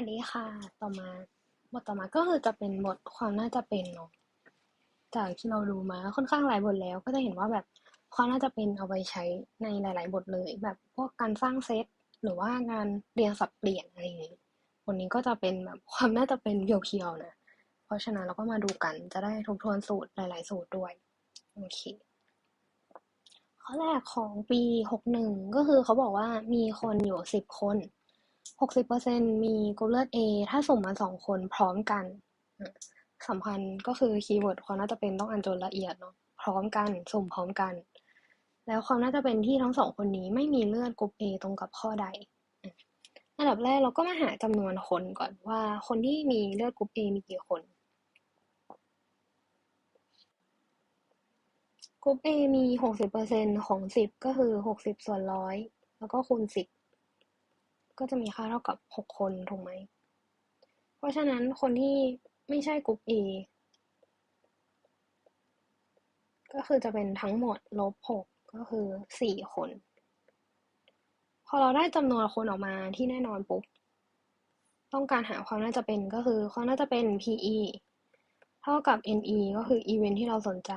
วัสดีค่ะ ต่อมาบทต่อมาก็คือจะเป็นบทความน่าจะเป็นเนาะ จากที่เราดูมาค่อนข้างหลายบทแล้ว ก็จะเห็นว่าแบบความน่าจะเป็นเอาไปใช้ในหลาย ๆ บทเลย แบบพวกการสร้างเซตหรือว่างานเรียงสับเปลี่ยนอะไรอย่างนี้บทนี้ก็จะเป็นแบบความน่าจะเป็นเพียวๆนะ เพราะฉะนั้นเราก็มาดูกันจะได้ทบทวนสูตรหลาย ๆ สูตรด้วย โอเค ข้อแรกของปีหกหนึ่งก็คือเขาบอกว่ามีคนอยู่สิบคน หกสิบเปอร์เซ็นมีกรุ๊ปเลือด A ถ้าส่งมาสองคนพร้อมกันสัมพันธ์ก็คือคีย์เวิร์ดความน่าจะเป็นต้องอ่านจนละเอียดเนาะพร้อมกันส่งพร้อมกัน แล้วความน่าจะเป็นที่ทั้งสองคนนี้ไม่มีเลือดกรุ๊ป A ตรงกับข้อใด อันดับแรกเราก็มาหาจำนวนคนก่อนว่าคนที่มีเลือดกรุ๊ป A มีกี่คนกรุ๊ป A มีหกสิบเปอร์เซ็นของสิบก็คือหกสิบส่วนร้อย แล้วก็คูณสิบ ก็จะมีค่าเท่ากับหกคนถูกไหม เพราะฉะนั้นคนที่ไม่ใช่กลุ่ม A ก็คือจะเป็นทั้งหมดลบหกก็คือสี่คน พอเราได้จำนวนคนออกมาที่แน่นอนปุ๊บ ต้องการหาความน่าจะเป็นก็คือความน่าจะเป็น PE เท่ากับ NE ก็คืออีเวนท์ที่เราสนใจ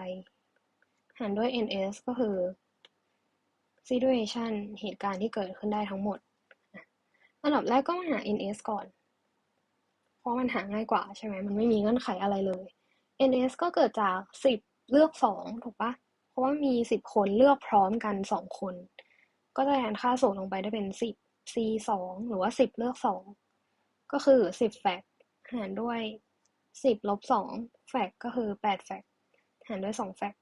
หารด้วย NS ก็คือ situation เหตุการณ์ที่เกิดขึ้นได้ทั้งหมด อันดับแรกก็มาหา NS ก่อน เพราะมันหาง่ายกว่าใช่ไหม มันไม่มีเงื่อนไขอะไรเลย NS ก็เกิดจากสิบเลือกสองถูกปะ เพราะว่ามีสิบคนเลือกพร้อมกันสองคน ก็จะแทนค่าส่วนลงไปได้เป็นสิบ C สองหรือว่าสิบเลือกสองก็คือสิบแฟกหารด้วยสิบลบสองแฟกก็คือแปดแฟกหารด้วยสองแฟก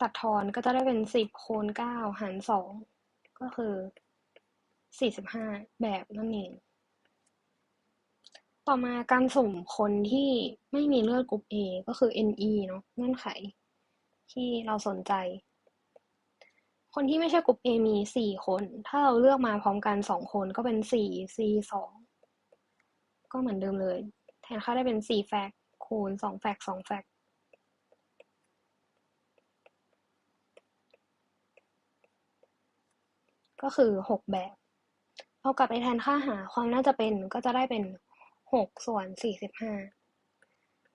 ตัดทอนก็จะได้เป็นสิบคูณเก้าหารสองก็คือ สี่สิบห้าแบบนั่นเอง ต่อมาการสุ่มคนที่ไม่มีเลือดกรุ๊ป A ก็คือ NE เนาะเงื่อนไข ที่เราสนใจ คนที่ไม่ใช่กรุ๊ป A มีสี่คน ถ้าเราเลือกมาพร้อมกันสองคนก็เป็นสี่ C สองก็เหมือนเดิมเลย แทนค่าได้เป็นสี่แฟกคูณสองแฟกสองแฟกก็คือหกแบบ เอากลับไปแทนค่าหาความน่าจะเป็นก็จะได้เป็นหกส่วนสี่สิบห้า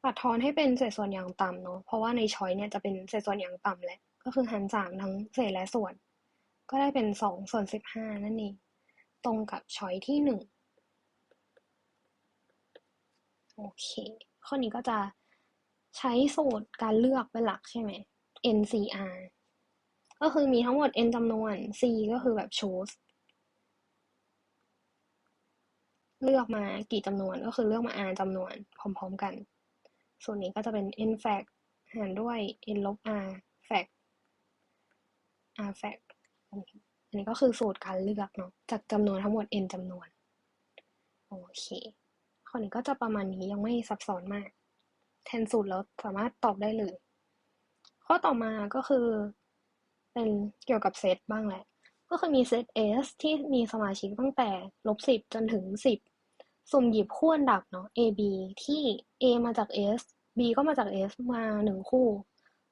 ตัดทอนให้เป็นเศษส่วนอย่างต่ำเนาะเพราะว่าในช้อยเนี่ยจะเป็นเศษส่วนอย่างต่ำแหละก็คือหารสามทั้งเศษและส่วน ก็ได้เป็นสองส่วนสิบห้านั่นเองตรงกับช้อยที่หนึ่งโอเค ข้อนี้ก็จะใช้สูตรการเลือกเป็นหลักใช่ไหม NCR ก็คือมีทั้งหมด n จำนวน c ก็คือแบบ choose เลือกมากี่จำนวนก็คือเลือกมา r จำนวนพร้อมๆกัน ส่วนนี้ก็จะเป็น n fact หารด้วย n ลบ r fact r fact อันนี้ก็คือสูตรการเลือกเนาะจากจำนวนทั้งหมด n จำนวน โอเคข้อนี้ก็จะประมาณนี้ยังไม่ซับซ้อนมาก แทนสูตรแล้วสามารถตอบได้เลย ข้อต่อมาก็คือ เป็นเกี่ยวกับเซตบ้างแหละ ก็คือมีเซต S ที่มีสมาชิกตั้งแต่ลบสิบจนถึงสิบ สุ่มหยิบคู่อันดับเนาะ A B ที่ A มาจาก S B ก็มาจาก S มาหนึ่งคู่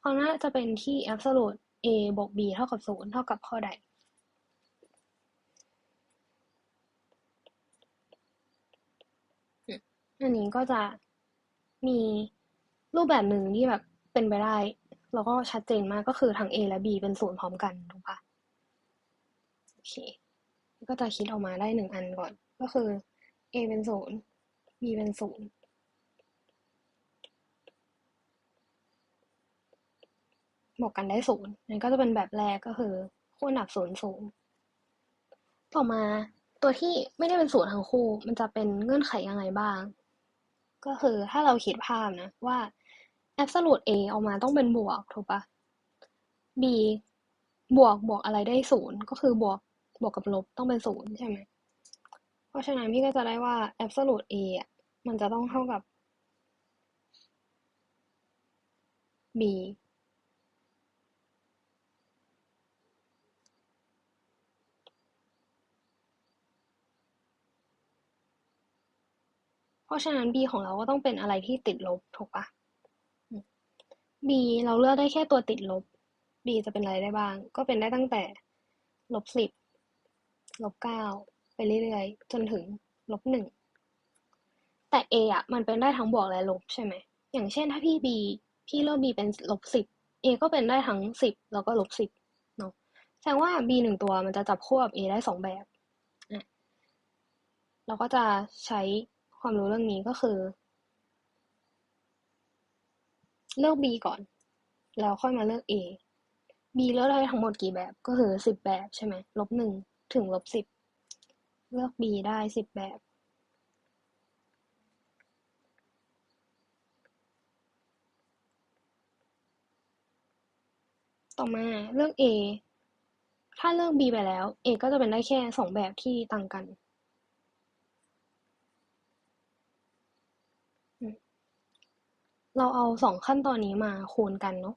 ความน่าจะเป็นที่ absolute A บวก B เท่ากับศูนย์เท่ากับข้อใด อันนี้ก็จะมีรูปแบบหนึ่งที่แบบเป็นไปได้ แล้วก็ชัดเจนมากก็คือทั้ง A และ B เป็นศูนย์พร้อมกันถูกปะโอเค ก็จะคิดออกมาได้หนึ่งอันก่อน ก็คือ a เป็นศูนย์ b เป็นศูนย์ บวกกันได้ศูนย์นั่นก็จะเป็นแบบแรกก็คือคู่อันดับศูนย์ศูนย์ต่อมาตัวที่ไม่ได้เป็นศูนย์ทั้งคู่ มันจะเป็นเงื่อนไขยังไงบ้าง ก็คือถ้าเราคิดภาพนะว่า absolute a ออกมาต้องเป็นบวกถูกปะ b บวกบวกอะไรได้ศูนย์ก็คือบวกบวกกับลบต้องเป็นศูนย์ใช่ไหม เพราะฉะนั้นพี่ก็จะได้ว่า absolute a อะมันจะต้องเท่ากับ b เพราะฉะนั้น b ของเราก็ต้องเป็นอะไรที่ติดลบถูกปะ b เราเลือกได้แค่ตัวติดลบ b จะเป็นอะไรได้บ้าง ก็เป็นได้ตั้งแต่ลบสิบลบเก้า ไปเรื่อยๆ จนถึงลบหนึ่ง แต่ a อะ มันเป็นได้ทั้งบวกและลบใช่ไหม อย่างเช่นถ้าพี่ b พี่เลือก b เป็นลบสิบ a ก็เป็นได้ทั้งสิบแล้วก็ลบสิบเนาะ แสดงว่า b หนึ่งตัวมันจะจับคู่กับ a ได้สองแบบ เราก็จะใช้ความรู้เรื่องนี้ก็คือ เลือก b ก่อน แล้วค่อยมาเลือก a b เลือกได้ทั้งหมดกี่แบบ ก็คือสิบแบบใช่ไหม ลบหนึ่งถึงลบสิบ เลือก b ได้สิบแบบต่อมาเลือก A ถ้าเลือก B ไปแล้ว A ก็จะเป็นได้แค่สองแบบที่ต่างกัน เราเอาสองขั้นตอนนี้มาคูณกันเนาะ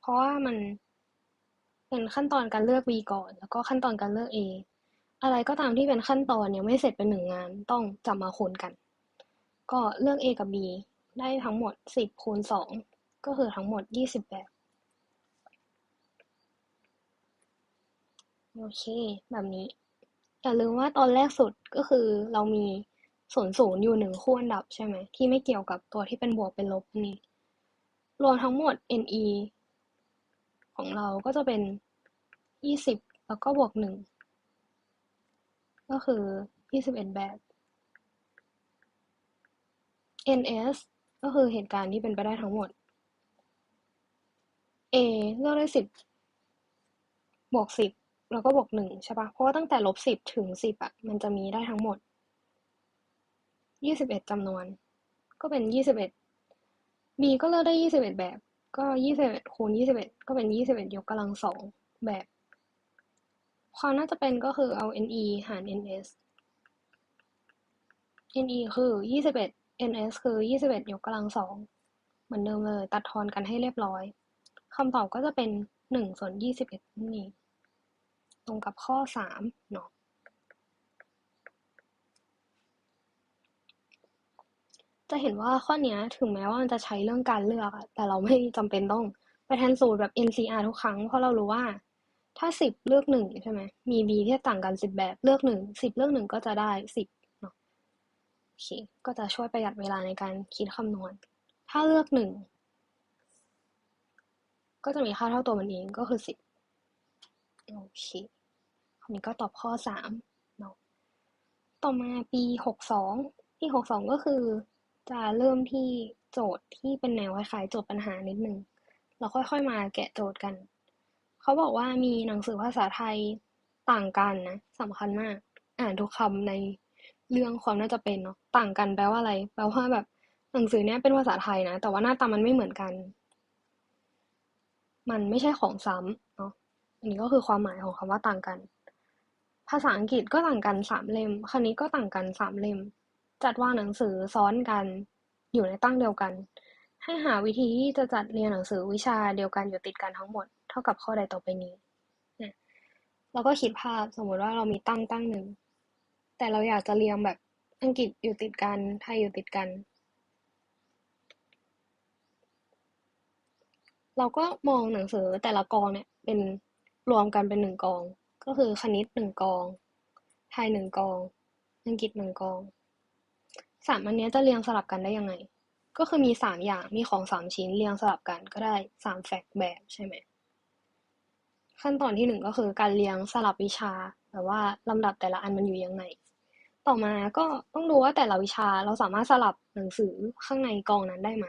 เพราะว่ามันเป็นขั้นตอนการเลือก B ก่อน แล้วก็ขั้นตอนการเลือก A อะไรก็ตามที่เป็นขั้นตอนยังไม่เสร็จเป็นหนึ่งงานต้องจับมาคูณกัน ก็เลือก A กับ B ได้ทั้งหมดสิบคูณสองก็คือทั้งหมดยี่สิบแบบโอเค แบบนี้อย่าลืมว่าตอนแรกสุดก็คือเรามีศูนศูนย์อยู่หนึ่งคู่อันดับใช่ไหมที่ไม่เกี่ยวกับตัวที่เป็นบวกเป็นลบนี่รวมทั้งหมด ne ของเราก็จะเป็นยี่สิบแล้วก็บวกหนึ่ง ก็คือยี่สิบเอ็ดแบบ ns ก็คือเหตุการณ์ที่เป็นไปได้ทั้งหมด a เลือกได้สิบบวกสิบแล้วก็บวกหนึ่งใช่ปะเพราะว่าตั้งแต่ลบสิบถึงสิบอะมันจะมีได้ทั้งหมดยี่สิบเอ็ดจำนวน ก็เป็นยี่สิบเอ็ด b ก็เลือกได้ยี่สิบเอ็ดแบบ ก็ยี่สิบเอ็ดคูณยี่สิบเอ็ดก็เป็นยี่สิบเอ็ดยกกำลังสองแบบ ความน่าจะเป็นก็คือเอา ne หาร ns ne คือยี่สิบเอ็ด ns คือยี่สิบเอ็ดยกกำลังสองเหมือนเดิมเลย ตัดทอนกันให้เรียบร้อยคำตอบก็จะเป็นหนึ่งส่วนยี่สิบเอ็ดนั่ตรงกับข้อสามเนาะจะเห็นว่าข้อนี้ถึงแม้ว่ามันจะใช้เรื่องการเลือก แต่เราไม่จำเป็นต้องไปแทนสูตรแบบ NCR ทุกครั้ง เพราะเรารู้ว่า ถ้าสิบเลือกหนึ่งใช่ไหมมี B ที่ต่างกันสิบแบบเลือกหนึ่งสิบเลือกหนึ่งก็จะได้สิบเนาะโอเคก็จะช่วยประหยัดเวลาในการคิดคำนวณ ถ้าเลือกหนึ่งก็จะมีค่าเท่าตัวมันเองก็คือสิบโอเคคำนี้ก็ตอบข้อสามเนาะต่อมาปีหกสองปีหกสองก็คือจะเริ่มที่โจทย์ที่เป็นแนวคล้ายๆโจทย์ปัญหานิดนึงเราค่อยๆมาแกะโจทย์กัน เขาบอกว่ามีหนังสือภาษาไทยต่างกันนะสำคัญมาก อ่านทุกคำในเรื่องความน่าจะเป็นเนาะต่างกันแปลว่าอะไร แปลว่าแบบหนังสือเนี้ยเป็นภาษาไทยนะ แต่ว่าหน้าตามันไม่เหมือนกัน มันไม่ใช่ของซ้ำเนาะอันนี้ก็คือความหมายของคำว่าต่างกัน ภาษาอังกฤษก็ต่างกันสามเล่มคณิตก็ต่างกันสามเล่ม จัดวางหนังสือซ้อนกัน อยู่ในตั้งเดียวกัน ให้หาวิธีที่จะจัดเรียนหนังสือวิชาเดียวกันอยู่ติดกันทั้งหมด เท่ากับข้อใดต่อไปนี้เนี่ยเราก็คิดภาพสมมติว่าเรามีตั้งตั้งหนึ่ง แต่เราอยากจะเรียงแบบอังกฤษอยู่ติดกันไทยอยู่ติดกัน เราก็มองหนังสือแต่ละกองเนี่ยเป็นรวมกันเป็นหนึ่งกอง ก็คือคณิตหนึ่งกอง ไทยหนึ่งกอง อังกฤษหนึ่งกองสามอันเนี้ยจะเรียงสลับกันได้ยังไง ก็คือมีสามอย่างมีของสามชิ้นเรียงสลับกันก็ได้สามแฟกแบบใช่ไหม ขั้นตอนที่หนึ่งก็คือการเรียงสลับวิชาแบบว่าลำดับแต่ละอันมันอยู่ยังไง ต่อมาก็ต้องดูว่าแต่ละวิชาเราสามารถสลับหนังสือข้างในกองนั้นได้ไหม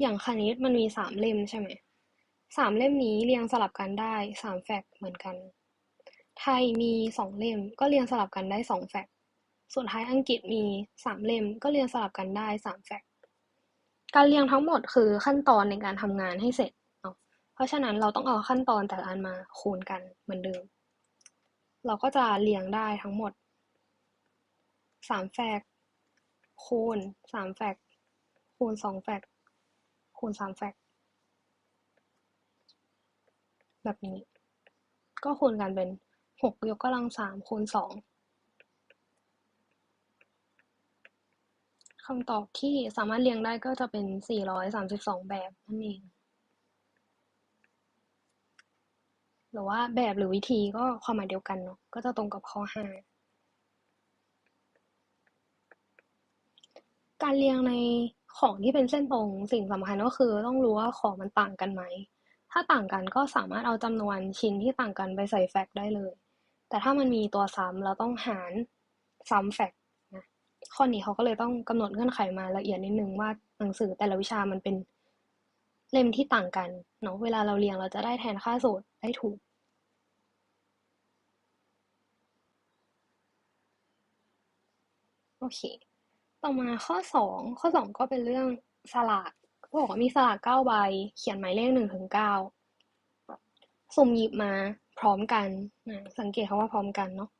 อย่างคณิตมันมีสามเล่มใช่ไหมสามเล่มนี้เรียงสลับกันได้สามแฟกต์เหมือนกัน ไทยมีสองเล่มก็เรียงสลับกันได้สองแฟกต์ส่วนท้ายอังกฤษมีสามเล่มก็เรียงสลับกันได้สามแฟกต์การเรียงทั้งหมดคือขั้นตอนในการทำงานให้เสร็จ ราะฉะนั้นเราต้องเอาขั้นตอนแต่ละอันมาคูณกันเหมือนเดิม เราก็จะเรียงได้ทั้งหมดสามแฟกคูณสามแฟกคูณสองแฟกคูณสามแฟกแบบนี้ ก็คูณกันเป็นหกยกกำลังสามคูณสองคำตอบที่สามารถเรียงได้ก็จะเป็นสี่ร้อยสามสิบสองแบบนั่นเอง หรือว่าแบบหรือวิธีก็ความหมายเดียวกันเนาะก็จะตรงกับข้อห้าการเรียงในของที่เป็นเส้นตรงสิ่งสำคัญก็คือต้องรู้ว่าของมันต่างกันไหม ถ้าต่างกันก็สามารถเอาจำนวนชิ้นที่ต่างกันไปใส่แฟกต์ได้เลย แต่ถ้ามันมีตัวซ้ำเราต้องหารซ้ำแฟกต์นะข้อนี้เขาก็เลยต้องกำหนดเงื่อนไขมาละเอียดนิดนึงว่าหนังสือแต่ละวิชามันเป็นเล่มที่ต่างกันเนาะเวลาเราเรียงเราจะได้แทนค่าสูตร ได้ถูกโอเค ต่อมาข้อสอง ข้อสองก็เป็นเรื่องสลากเขาบอกว่ามีสลากเก้าใบ เขียนหมายเลขหนึ่งถึงเก้าสุ่มหยิบมาพร้อมกันนะสังเกตคำว่าพร้อมกันเนาะ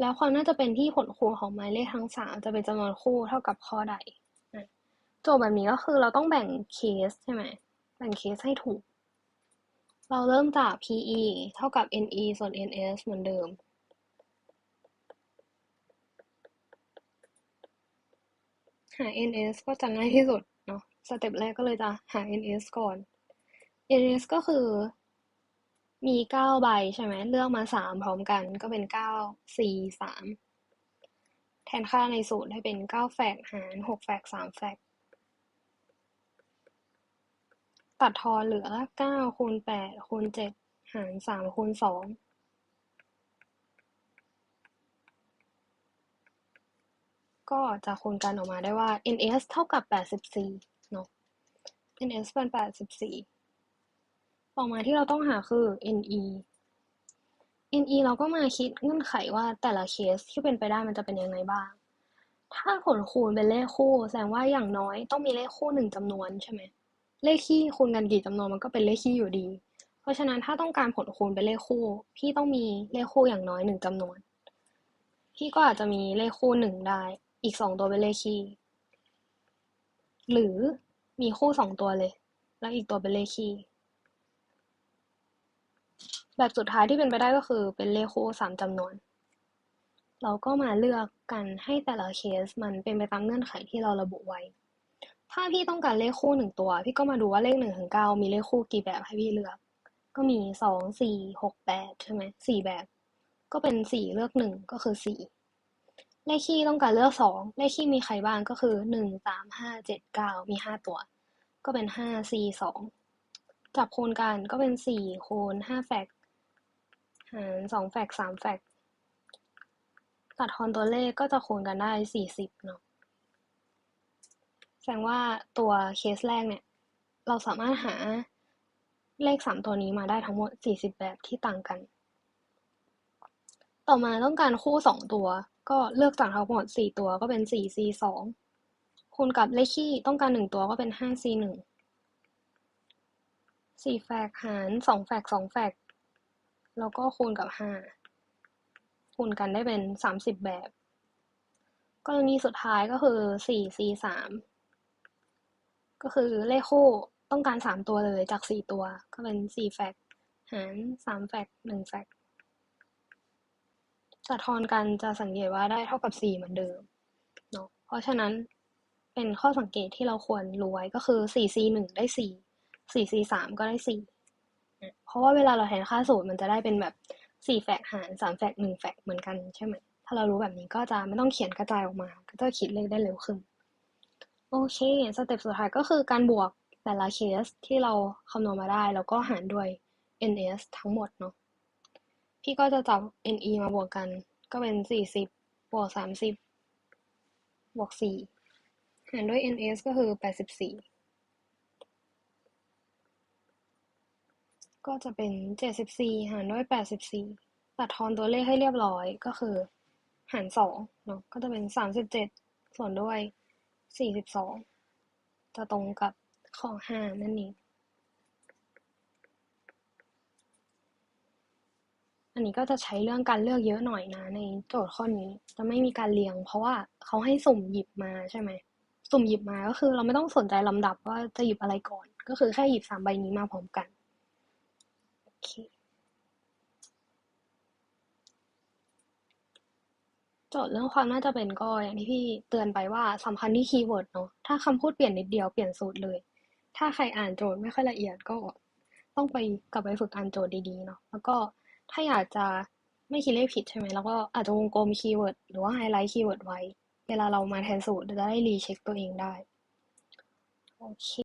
แล้วความน่าจะเป็นที่ผลคูณของหมายเลขทั้งสามจะเป็นจำนวนคู่เท่ากับข้อใดนะโจทย์แบบนี้ก็คือเราต้องแบ่งเคสใช่ไหม แบ่งเคสให้ถูก เราเริ่มจาก PE เท่ากับ NE ส่วน NS เหมือนเดิม หา ns ก็จะง่ายที่สุดเนาะ สเต็ปแรกก็เลยจะหา ns ก่อน ns ก็คือมีเก้าใบใช่ไหม เลือกมาสามพร้อมกันก็เป็นเก้าสี่สามแทนค่าในสูตรให้เป็นเก้าแฟกหารหกแฟกสามแฟก ตัดทอนเหลือเก้าคูณแปดคูณเจ็ดหารสามคูณสองก็จะคูณกันออกมาได้ว่า ns เท่ากับ 84 เนาะ ns เป็น 84 ต่อมาที่เราต้องหาคือ ne ne เราก็มาคิดเงื่อนไขว่าแต่ละเคสที่เป็นไปได้มันจะเป็นยังไงบ้าง ถ้าผลคูณเป็นเลขคู่ แสดงว่าอย่างน้อยต้องมีเลขคู่หนึ่งจำนวนใช่ไหม เลขคี่คูณกันกี่จำนวนมันก็เป็นเลขคี่อยู่ดี เพราะฉะนั้นถ้าต้องการผลคูณเป็นเลขคู่ พี่ต้องมีเลขคู่อย่างน้อยหนึ่งจำนวน พี่ก็อาจจะมีเลขคู่หนึ่งได้ อีกสองตัวเป็นเลขคี่ หรือมีคู่สองตัวเลย แล้วอีกตัวเป็นเลขคี่ แบบสุดท้ายที่เป็นไปได้ก็คือเป็นเลขคู่สามจำนวน เราก็มาเลือกกันให้แต่ละเคสมันเป็นไปตามเงื่อนไขที่เราระบุไว้ ถ้าพี่ต้องการเลขคู่หนึ่งตัว พี่ก็มาดูว่าเลขหนึ่งถึงเก้ามีเลขคู่กี่แบบให้พี่เลือก ก็มีสองสี่หกแปดใช่ไหมสี่แบบ ก็เป็นสี่เลือกหนึ่งก็คือสี่เลขคี่ต้องการเลือกสองเลขคี่มีใครบ้างก็คือหนึ่งสามห้าเจ็ดเก้ามีห้าตัว ก็เป็นห้าสี่สองจับคูณกันก็เป็นสี่คูณห้าแฟกหารสองแฟกสามแฟกตัดทอนตัวเลขก็จะคูณกันได้สี่สิบเนาะ ดงว่าตัวเคสแรกเนี่ย เราสามารถหาเลขสามตัวนี้มาได้ทั้งหมดสี่สิบแบบที่ต่างกัน ต่อมาต้องการคู่สองตัว ก็เลือกจากทั้งหมดสี่ตัวก็เป็นสี่ c สองคูณกับเลขคี่ต้องการหนึ่งตัวก็เป็นห้า c หนึ่งสี่แฟกหารสองแฟกสองแฟกแล้วก็คูณกับห้าคูณกันได้เป็นสามสิบแบบ กรณีสุดท้ายก็คือสี่ c สาม ก็คือเลขคู่ต้องการสามตัวเลยจากสี่ตัว ก็เป็นสี่แฟกหารสามแฟกหนึ่งแฟกสะท้อนกันจะสังเกตว่าได้เท่ากับ4เหมือนเดิมเนาะเพราะฉะนั้นเป็นข้อสังเกตที่เราควรรู้ไว้ก็คือ 4c 1ได้4 4c 3ก็ได้4เพราะว่าเวลาเราแทนค่าสูตรมันจะได้เป็นแบบ4แฟกหาร3แฟก1แฟกเหมือนกันใช่ไหมถ้าเรารู้แบบนี้ก็จะไม่ต้องเขียนกระจายออกมา ก็จะคิดเลขได้เร็วขึ้น โอเค สเต็ปสุดท้ายก็คือการบวกแต่ละเคสที่เราคำนวณมาได้ แล้วก็หารด้วย ns ทั้งหมดเนาะ พี่ก็จะจับ NE มาบวกกัน ก็เป็นสี่สิบบวกสามสิบบวกสี่หารด้วย NS ก็คือแปดสิบสี่ก็จะเป็นเจ็ดสิบสี่หารด้วยแปดสิบสี่ตัดทอนตัวเลขให้เรียบร้อยก็คือ หารสองเนาะ ก็จะเป็นสามสิบเจ็ดส่วนด้วย สี่สิบสองจะตรงกับข้อห้านั่นเอง อันนี้ก็จะใช้เรื่องการเลือกเยอะหน่อยนะในโจทย์ข้อนี้จะไม่มีการเรียง เพราะว่าเขาให้สุ่มหยิบมาใช่ไหม สุ่มหยิบมาก็คือเราไม่ต้องสนใจลำดับว่าจะหยิบอะไรก่อน ก็คือแค่หยิบสามใบนี้มาพร้อมกัน โอเค โจทย์เรื่องความน่าจะเป็นก็อย่างที่พี่เตือนไปว่าสำคัญที่คีย์เวิร์ดเนาะถ้าคำพูดเปลี่ยนนิดเดียวเปลี่ยนสูตรเลย ถ้าใครอ่านโจทย์ไม่ค่อยละเอียดก็ต้องไปกลับไปฝึกอ่านโจทย์ดีๆเนาะแล้วก็ถ้าอยากจะไม่คิดเลขผิดใช่ไหมแล้วก็อาจจะวงกลมคีย์เวิร์ดหรือว่าไฮไลท์คีย์เวิร์ดไว้ เวลาเรามาแทนสูตรจะได้รีเช็คตัวเองได้โอเค